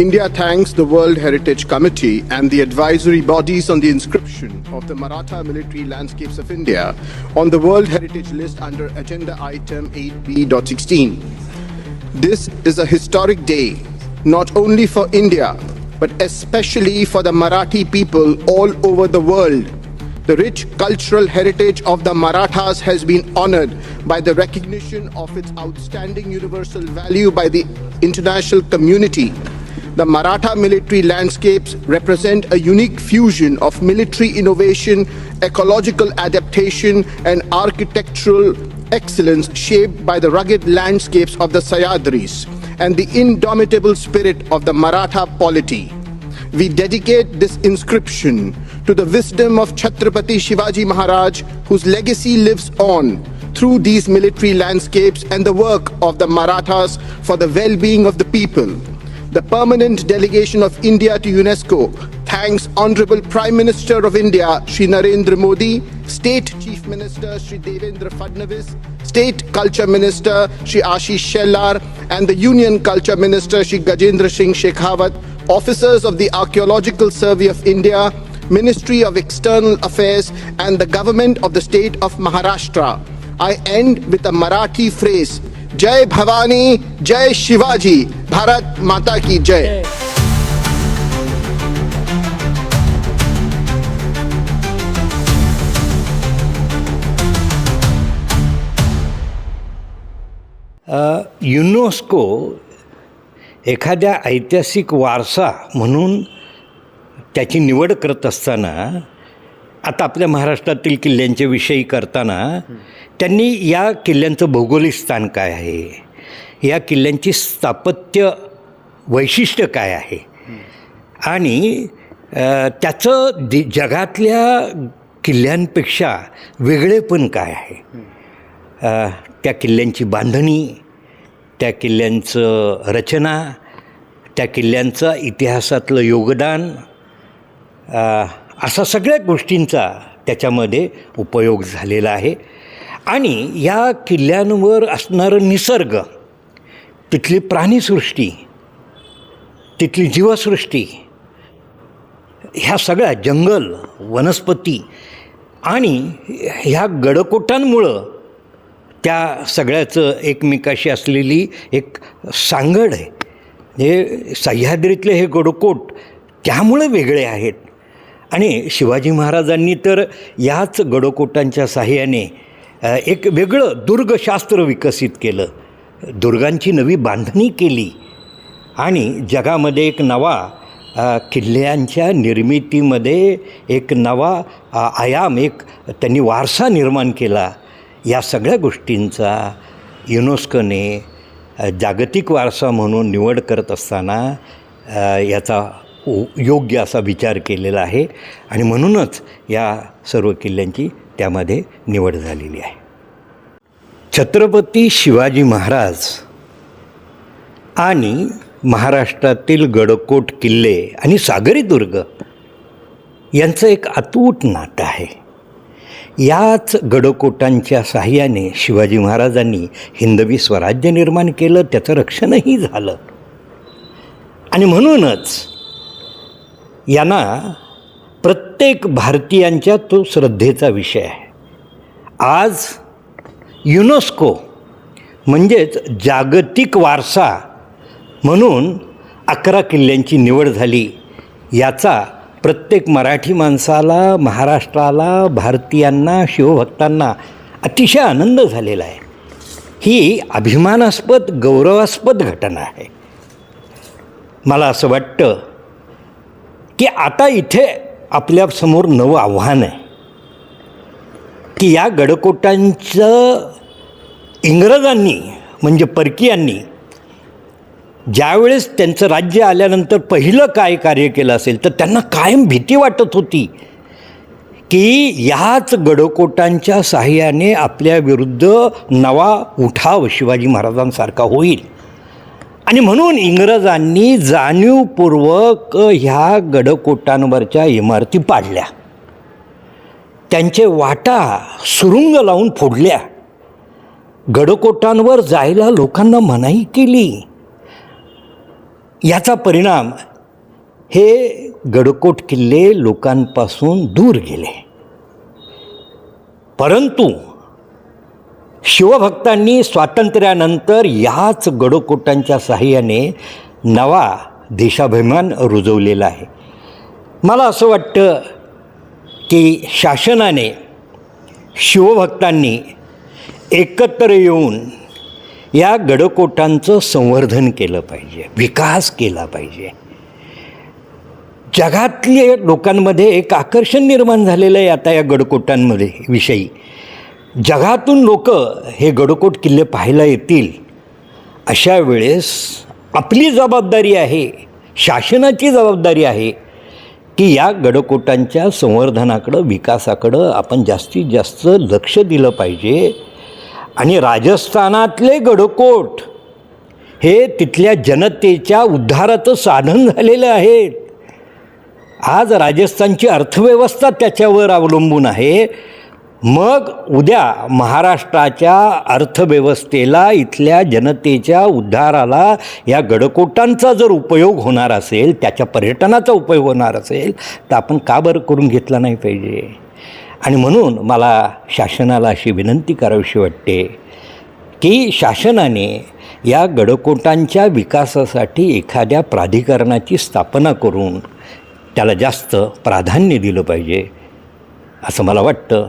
India thanks the World Heritage Committee and the advisory bodies on the inscription of the Maratha military landscapes of India on the World Heritage List under Agenda Item 8B.16. This is a historic day, not only for India, but especially for the Marathi people all over the world. The rich cultural heritage of the Marathas has been honored by the recognition of its outstanding universal value by the international community. The Maratha military landscapes represent a unique fusion of military innovation, ecological adaptation, and architectural excellence shaped by the rugged landscapes of the Sayadris and the indomitable spirit of the Maratha polity. We dedicate this inscription to the wisdom of Chhatrapati Shivaji Maharaj, whose legacy lives on through these military landscapes and the work of the Marathas for the well being of the people. The permanent delegation of India to UNESCO thanks Honorable Prime Minister of India, Shri Narendra Modi, State Chief Minister, Shri Devendra Fadnavis, State Culture Minister, Shri Ashish Shellar, and the Union Culture Minister, Shri Gajendra Singh Shekhawat, officers of the Archaeological Survey of India, Ministry of External Affairs, and the Government of the State of Maharashtra. I end with a Marathi phrase जय भवानी जय शिवाजी भारत माता की जय। UNESCO एखाद्या ऐतिहासिक वारसा म्हणून त्याची निवड करत असताना आता आपल्या महाराष्ट्रातील किल्ल्यांच्या विषयी करताना त्यांनी या किल्ल्यांचं भौगोलिक स्थान काय आहे? या किल्ल्यांची स्थापत्य वैशिष्ट्य काय आहे? आणि त्याचं दि जगातल्या किल्ल्यांपेक्षा वेगळेपण काय आहे? त्या किल्ल्यांची बांधणी त्या किल्ल्यांचं रचना त्या किल्ल्यांचं इतिहासातलं योगदान असा सगळ्या गोष्टींचा त्याच्यामध्ये उपयोग झालेला आहे. आणि या किल्ल्यांवर असणारं निसर्ग तिथली प्राणीसृष्टी तिथली जीवसृष्टी ह्या सगळ्या जंगल वनस्पती आणि ह्या गडकोटांमुळं त्या सगळ्याचं एकमेकाशी असलेली एक सांगड आहे. हे सह्याद्रीतले हे गडकोट त्यामुळे वेगळे आहेत. आणि शिवाजी महाराजांनी तर याच गडकोटांच्या साह्याने एक वेगळं दुर्गशास्त्र विकसित केलं. दुर्गांची नवी बांधणी केली. आणि जगामध्ये एक नवा किल्ल्यांच्या निर्मितीमध्ये एक नवा आयाम एक त्यांनी वारसा निर्माण केला. या सगळ्या गोष्टींचा युनेस्कोने जागतिक वारसा म्हणून निवड करत असताना याचा योग्य असा विचार केलेला आहे. आणि म्हणूनच या सर्व किल्ल्यांची त्यामध्ये निवड झालेली आहे. छत्रपती शिवाजी महाराज आणि महाराष्ट्रातील गडकोट किल्ले आणि सागरी दुर्ग यांचं एक अतूट नातं आहे. याच गडकोटांच्या साह्याने शिवाजी महाराजांनी हिंदवी स्वराज्य निर्माण केलं त्याचं रक्षणही झालं. आणि म्हणूनच यांना प्रत्येक भारतीयांच्या तो श्रद्धेचा विषय आहे. आज युनेस्को म्हणजेच जागतिक वारसा म्हणून अकरा किल्ल्यांची निवड झाली. याचा प्रत्येक मराठी माणसाला महाराष्ट्राला भारतीयांना शिवभक्तांना अतिशय आनंद झालेला आहे. ही अभिमानास्पद गौरवास्पद घटना आहे. मला असं वाटतं की आता इथे आपल्यासमोर नवं आव्हान आहे. की या गडकोटांचं इंग्रजांनी म्हणजे परकीयांनी ज्यावेळेस त्यांचं राज्य आल्यानंतर पहिलं काय कार्य केलं असेल तर त्यांना कायम भीती वाटत होती की याच गडकोटांच्या साह्याने आपल्या विरुद्ध नवा उठाव शिवाजी महाराजांसारखा होईल. आणि म्हणून इंग्रजांनी जाणीवपूर्वक ह्या गडकोटांवरच्या इमारती पाडल्या. त्यांचे वाटा सुरुंग लावून फोडल्या. गडकोटांवर जायला लोकांना मनाई केली. याचा परिणाम हे गडकोट किल्ले लोकांपासून दूर गेले. परंतु शिवभक्तांनी स्वातंत्र्यानंतर याच गडकोटांच्या सहाय्याने नवा देशाभिमान रुजवलेला आहे. मला असं वाटतं की शासनाने शिवभक्तांनी एकत्र येऊन या गडकोटांचं संवर्धन केलं पाहिजे विकास केला पाहिजे. जगातले लोकांमध्ये एक आकर्षण निर्माण झालेलं आहे आता या गडकोटांमध्ये विषयी. जगातून लोक हे गडकोट किल्ले पाहायला येतील अशा वेळेस आपली जबाबदारी आहे शासनाची जबाबदारी आहे की या गडकोटांच्या संवर्धनाकडं विकासाकडं आपण जास्तीत जास्त लक्ष दिलं पाहिजे. आणि राजस्थानातले गडकोट हे तिथल्या जनतेच्या उद्धाराचं साधन झालेलं आहे. आज राजस्थानची अर्थव्यवस्था त्याच्यावर अवलंबून आहे. मग उद्या महाराष्ट्राच्या अर्थव्यवस्थेला इथल्या जनतेच्या उद्धाराला या गडकोटांचा जर उपयोग होणार असेल त्याच्या पर्यटनाचा उपयोग होणार असेल तर आपण का बरं करून घेतला नाही पाहिजे? आणि म्हणून मला शासनाला अशी विनंती करावीशी वाटते की शासनाने या गडकोटांच्या विकासासाठी एखाद्या प्राधिकरणाची स्थापना करून त्याला जास्त प्राधान्य दिलं पाहिजे असं मला वाटतं.